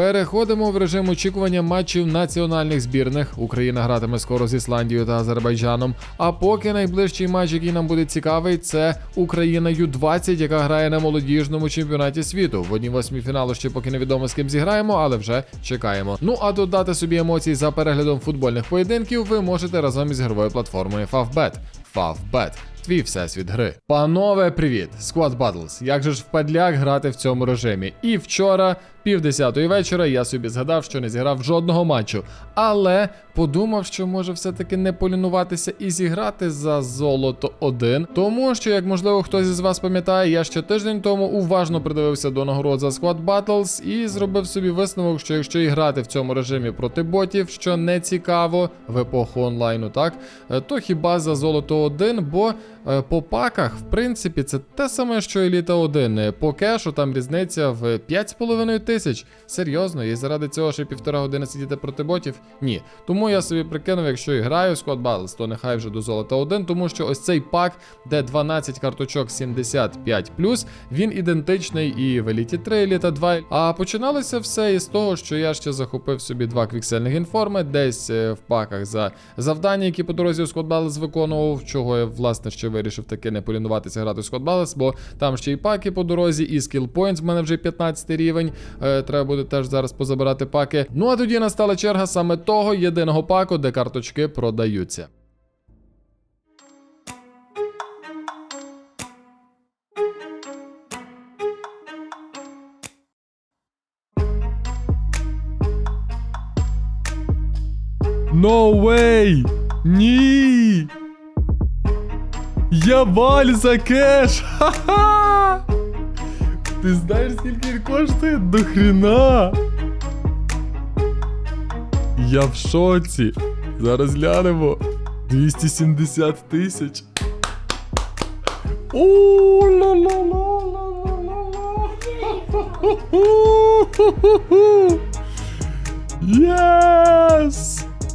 Переходимо в режим очікування матчів національних збірних. Україна гратиме скоро з Ісландією та Азербайджаном. А поки найближчий матч, який нам буде цікавий, це Україна Ю-20, яка грає на молодіжному чемпіонаті світу. В одній восьмій фіналу ще поки невідомо з ким зіграємо, але вже чекаємо. Ну а додати собі емоцій за переглядом футбольних поєдинків ви можете разом із ігровою платформою Favbet. Favbet. Твій всесвіт гри. Панове, привіт! Squad Battles. Як же ж впадляк грати в цьому режимі? І вчора, пів десятої вечора, я собі згадав, що не зіграв жодного матчу. Але подумав, що може все-таки не полінуватися і зіграти за золото 1. Тому що, як можливо, хтось із вас пам'ятає, я ще тиждень тому уважно придивився до нагород за Squad Battles і зробив собі висновок, що якщо і грати в цьому режимі проти ботів, що не цікаво в епоху онлайну, так е, то хіба за золото 1, бо по паках, в принципі, це те саме, що Еліта 1. Е, По кешу там різниця в 5,5 тисяч. Серйозно, і заради цього ще півтора години сидіти проти ботів? Ні. Тому я собі прикинув, якщо і граю Squad Battles, то нехай вже до золота 1, тому що ось цей пак, де 12 карточок 75 він ідентичний і в Еліті 3, Еліта 2. А починалося все із того, що я ще захопив собі два квіксельних інформи, десь е, в паках за завдання, які по дорозі у Squad Battles виконував, чого я власне ще вирішив таки не полінуватися грати Squad Battles, бо там ще й паки по дорозі, і skill points в мене вже 15 рівень. Е, треба буде теж зараз позабирати паки. Ну а тоді настала черга саме того єдиного паку, де карточки продаються. No way! Ні! Я валь за кеш! Ха-ха! Ти знаєш, скільки він коштує? До хрена! Я в шоці. Зараз глянемо. 270 тисяч. О,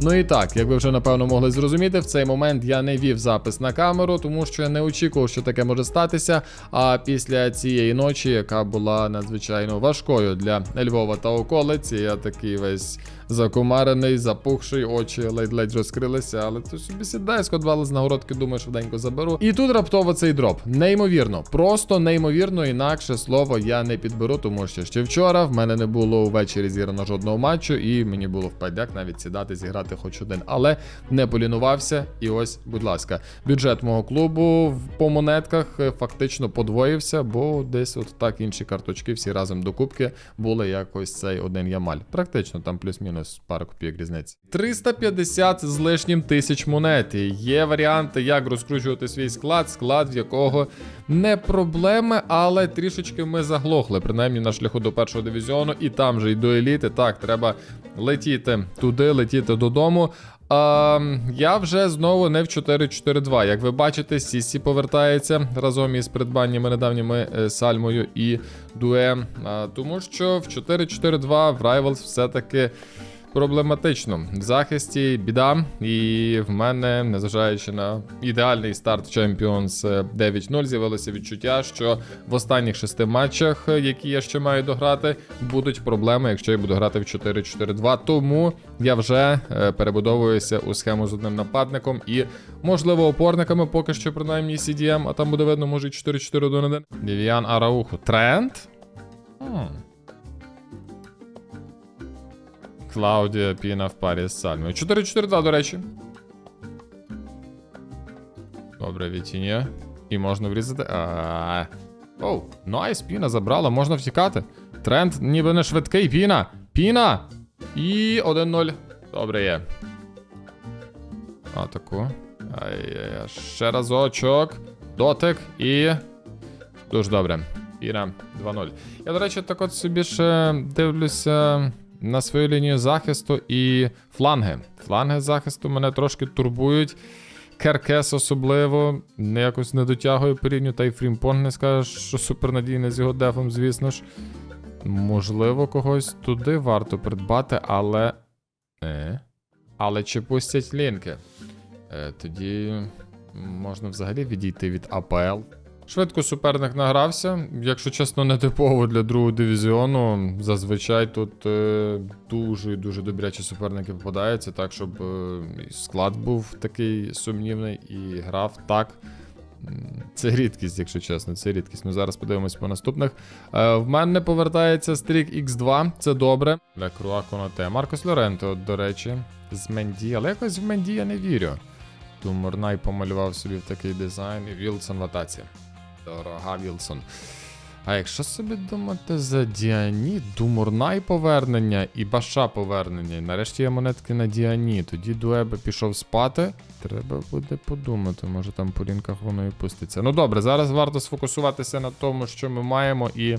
Ну і так, як ви вже напевно могли зрозуміти, в цей момент я не вів запис на камеру, тому що я не очікував, що таке може статися. А після цієї ночі, яка була надзвичайно важкою для Львова та околиць, я такий весь закумарений, запухший, очі ледь-ледь розкрилися, але то собі сідає, складвали з нагородки, думаю, швиденько заберу. І тут раптово цей дроп. Неймовірно, просто неймовірно, інакше слово я не підберу, тому що ще вчора в мене не було ввечері зіграно жодного матчу, і мені було впадяк навіть сідати, зіграти хоч один. Але не полінувався. І ось, будь ласка, бюджет мого клубу по монетках е, фактично подвоївся, бо десь от так інші карточки всі разом докупки були якось цей один ямаль. Практично там плюс-мінус пару копійок різниці. 350 з лишнім тисяч монет. Є варіанти, як розкручувати свій склад, склад, в якого не проблеми, але трішечки ми заглохли, принаймні на шляху до першого дивізіону, і там же й до еліти. Так, треба летіти туди, летіти додому. А, я вже знову не в 4-4-2. Як ви бачите, Сісі повертається разом із придбаннями недавніми е, Сальмою і Дуе. А, тому що в 4-4-2 в Rivals все-таки проблематично. В захисті біда, і в мене, незважаючи на ідеальний старт Champions е, 9-0, з'явилося відчуття, що в останніх шести матчах, е, які я ще маю дограти, будуть проблеми, якщо я буду грати в 4-4-2. Тому я вже е, перебудовуюся у схему з одним нападником і, можливо, опорниками поки що, принаймні, CDM, а там буде видно, може, 4-4-1-1. Вівіан Арауху. Тренд? Хм. Клаудія Піна в парі з Сальмою. 4-4-2, до речі. Добре, Вітіння. І можна врізати. Оу, найс, Піна забрала, можна втікати. Тренд ніби не швидкий, Піна. Піна! І 1-0. Добре є. Атаку. Ай-яй-яй. Ще разочок. Дотик і. Дуже добре. Піна 2-0. Я, до речі, так от собі ще дивлюся на свою лінію захисту і фланги. Фланги захисту мене трошки турбують. Керкес особливо не якось не дотягує по рівню, та й Фрімпонг не скажеш, що супернадійний з його дефом, звісно ж. Можливо, когось туди варто придбати, але. Е. Але чи пустять лінки? Е, тоді можна взагалі відійти від АПЛ. Швидко суперник награвся. Якщо чесно, не типово для другого дивізіону. Зазвичай тут е, дуже дуже добрячі суперники попадаються, так, щоб е, склад був такий сумнівний і грав так. Це рідкість, якщо чесно, це рідкість. Ну зараз подивимось по наступних. Е, в мене повертається стрік X2, це добре. Для Круа Коноте. Маркос Лоренто, до речі, з Менді, але якось в Менді я не вірю. Туморнай помалював собі в такий дизайн і Вілсон в атаці. Дорога Вілсон. А якщо собі думати за Діані, Думурнай повернення і Баша повернення. І нарешті є монетки на Діані. Тоді Дуебе пішов спати. Треба буде подумати, може там по лінках воно і пуститься. Ну добре, зараз варто сфокусуватися на тому, що ми маємо, і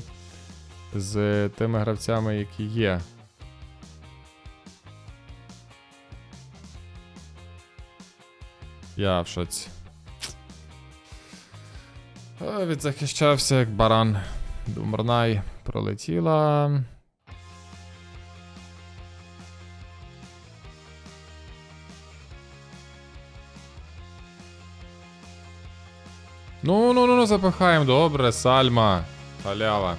з тими гравцями, які є. Я в шоці. Відзахищався як баран. Думарнай пролетіла. Ну, ну, ну, ну, запихаємо. Добре, сальма. Халява.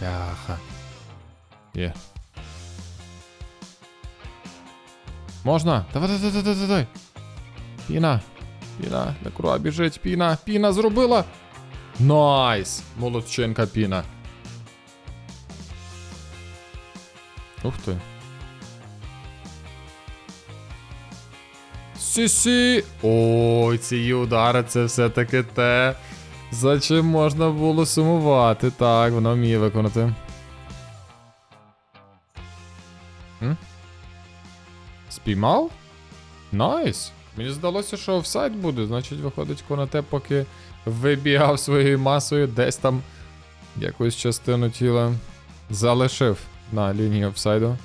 Бляха. Є. Можна? Давай, давай, давай, давай, давай. Піна. Піна, на круа біжить, піна, піна зробила. Найс! Молодчинка піна. Ух ти. Сі-сі! Ой, ці удари це все-таки те, за чим можна було сумувати. Так, вона вміє виконати. Спіймав? Найс! Мені здалося, що офсайд буде, значить виходить Конате, поки вибігав своєю масою, десь там якусь частину тіла залишив на лінії офсайду.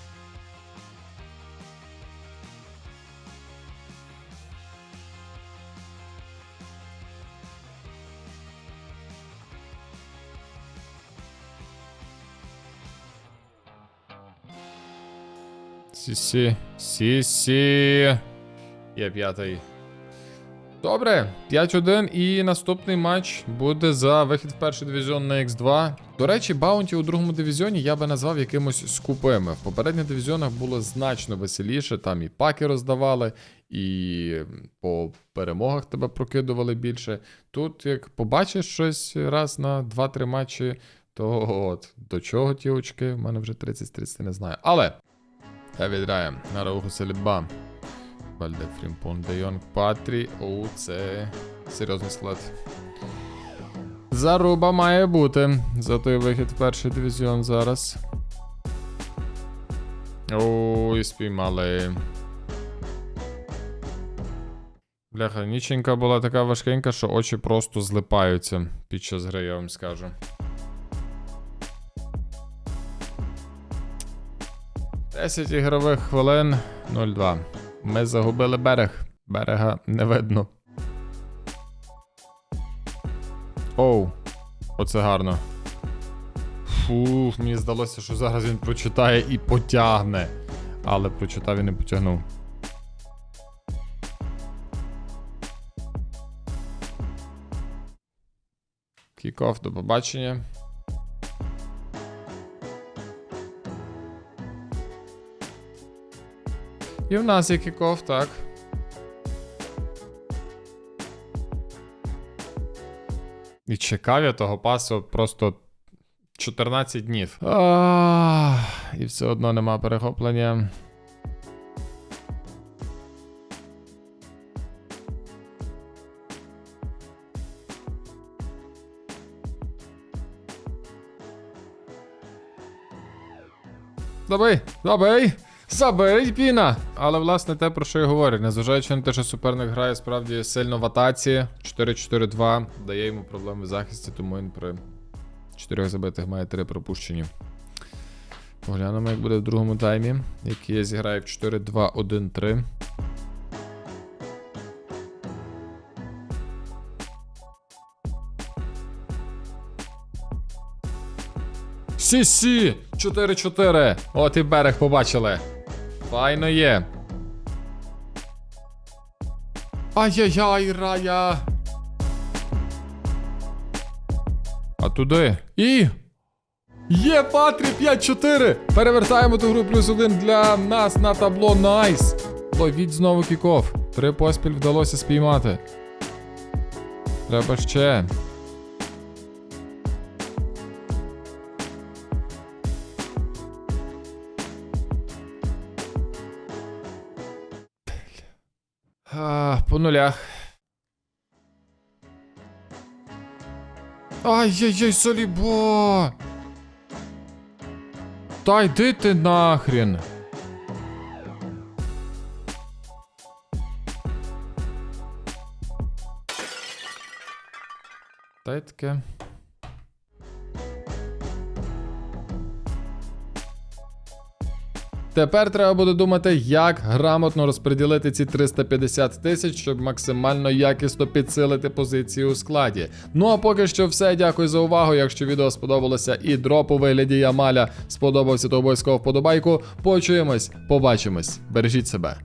Сі-сі, сі-сі. Є п'ятий. Добре, 5-1 і наступний матч буде за вихід в перший дивізіон на X2. До речі, баунті у другому дивізіоні я би назвав якимось скупими. В попередніх дивізіонах було значно веселіше, там і паки роздавали, і по перемогах тебе прокидували більше. Тут, як побачиш щось раз на 2-3 матчі, то от до чого ті очки? В мене вже 30-30 не знаю. Але відраємо на Рауху Селіба. Вальде Фрімпон Де Йонг Патрі. О, це серйозний склад. Заруба має бути. За той вихід в перший дивізіон зараз. Ой, спіймали. Бляха, ніченька була така важкенька, що очі просто злипаються під час гри, я вам скажу. Десять ігрових хвилин 0-2. Ми загубили берег. Берега не видно. Оу, оце гарно. Фух, мені здалося, що зараз він прочитає і потягне. Але прочитав і не потягнув. Кікоф, до побачення. І в нас є кікоф, так. І чекав того пасу просто 14 днів. Ах, і все одно нема перехоплення. Забий! Забий! Забий, піна! Але власне те, про що я говорю, незважаючи на те, що суперник грає справді сильно в атаці, 4-4-2 дає йому проблеми в захисті, тому він при 4 забитих має 3 пропущені. Поглянемо, як буде в другому таймі, який я зіграю в 4-2-1-3. Сі-сі! 4-4. От і берег побачили. Файно є. Ай-яй-яй, рая. А туди. І. Є Патрі 5-4! Перевертаємо ту гру плюс один для нас на табло Найс. Ловіть знову кіков. Три поспіль вдалося спіймати. Треба ще. По нулях. Ай-яй-яй, солібо! Та йди ти нахрін. Та й таке. Тепер треба буде думати, як грамотно розподілити ці 350 тисяч, щоб максимально якісно підсилити позиції у складі. Ну а поки що все. Дякую за увагу. Якщо відео сподобалося і дроп у вигляді Ямаля сподобався, то обов'язково вподобайку. Почуємось, побачимось. Бережіть себе.